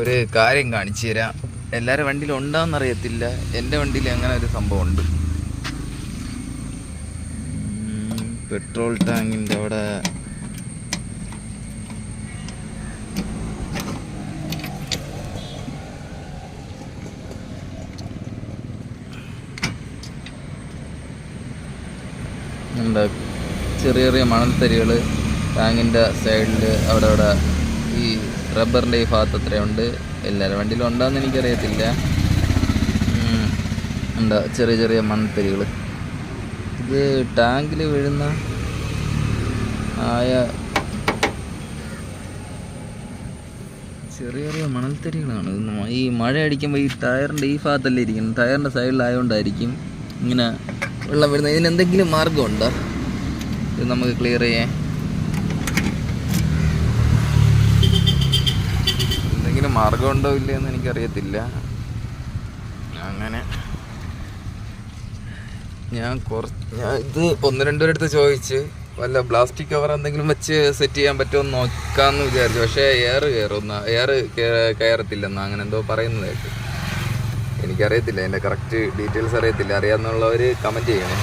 ഒരു കാര്യം കാണിച്ചു തരാം. എല്ലാവരും വണ്ടിയിൽ ഉണ്ടാവുമെന്ന് അറിയത്തില്ല എന്റെ വണ്ടിയിൽ അങ്ങനെ ഒരു സംഭവം ഉണ്ട് പെട്രോൾ ടാങ്കിന്റെ അവിടെ. ഉണ്ട് ചെറിയ ചെറിയ മണൽത്തരികൾ ടാങ്കിന്റെ സൈഡിൽ അവിടെ അവിടെ ഈ റബ്ബറിന്റെ ഈ ഭാഗത്ത് അത്രയുണ്ട്. എല്ലാവരും വണ്ടിയിലും ഉണ്ടോയെന്ന് എനിക്കറിയത്തില്ല. എന്താ ചെറിയ ചെറിയ മൺത്തരികൾ ഇത് ടാങ്കിൽ വീഴുന്ന ആയ ചെറിയ ചെറിയ മണൽത്തരികളാണ്. ഈ മഴ അടിക്കുമ്പോൾ ഈ ടയറിന്റെ ഈ ഭാഗത്തല്ലേ ഇരിക്കുന്നത്. ടയറിന്റെ സൈഡിലായതുകൊണ്ടായിരിക്കും ഇങ്ങനെ വെള്ളം വരുന്നത്. ഇതിനെന്തെങ്കിലും മാർഗമുണ്ടോ ഇത് നമുക്ക് ക്ലിയർ ചെയ്യാൻ എന്തെങ്കിലും മാർഗമുണ്ടോ ഇല്ലയെന്ന് എനിക്കറിയത്തില്ല. അങ്ങനെ. ഞാൻ കുറച്ച് ഞാൻ ഇത് ഒന്ന് രണ്ടുപേരടുത്ത് ചോദിച്ച് വല്ല പ്ലാസ്റ്റിക് കവർ എന്തെങ്കിലും വെച്ച് സെറ്റ് ചെയ്യാൻ പറ്റുമോ എന്ന് നോക്കാമെന്ന് വിചാരിച്ചു. പക്ഷേ എയർ കയറുന്ന എയർ കയറത്തില്ലെന്ന് അങ്ങനെ എന്തോ പറയുന്നതായിട്ട് എനിക്കറിയത്തില്ല എന്റെ കറക്റ്റ് ഡീറ്റെയിൽസ് അറിയത്തില്ല. അറിയാമെന്നുള്ളവർ കമന്റ് ചെയ്യണം.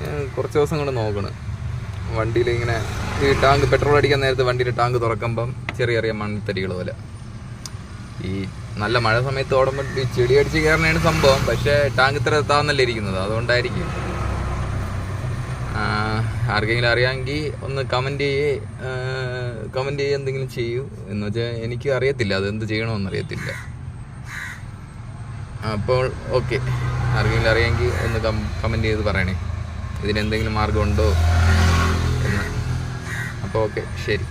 ഞാൻ കുറച്ച് ദിവസം കൊണ്ട് നോക്കണം. വണ്ടിയിൽ ഇങ്ങനെ ഈ ടാങ്ക് പെട്രോൾ അടിക്കാൻ നേരത്തെ വണ്ടിയുടെ ടാങ്ക് തുറക്കുമ്പം ചെറിയ ചെറിയ മൺതരികൾ പോലെ. ഈ നല്ല മഴ സമയത്ത് ഓടുമ്പോൾ ഈ ചെടി അടിച്ച് കയറണേണ് സംഭവം. പക്ഷേ ടാങ്ക് ഇത്ര താന്നല്ലേ ഇരിക്കുന്നത്. അതുകൊണ്ടായിരിക്കും. ആർക്കെങ്കിലും അറിയാമെങ്കിൽ ഒന്ന് കമന്റ് ചെയ്യേ കമന്റ് ചെയ്യേ എന്തെങ്കിലും ചെയ്യൂ. എന്ന് വെച്ചാൽ എനിക്ക് അറിയത്തില്ല. അത് എന്ത് ചെയ്യണമെന്ന് അറിയത്തില്ല. അപ്പോൾ ഓക്കെ ആർക്കെങ്കിലും അറിയാമെങ്കിൽ ഒന്ന് കമന്റ് ചെയ്ത് പറയണേ. ഇതിനെന്തെങ്കിലും മാർഗമുണ്ടോ അപ്പോൾ ഓക്കെ ശരി.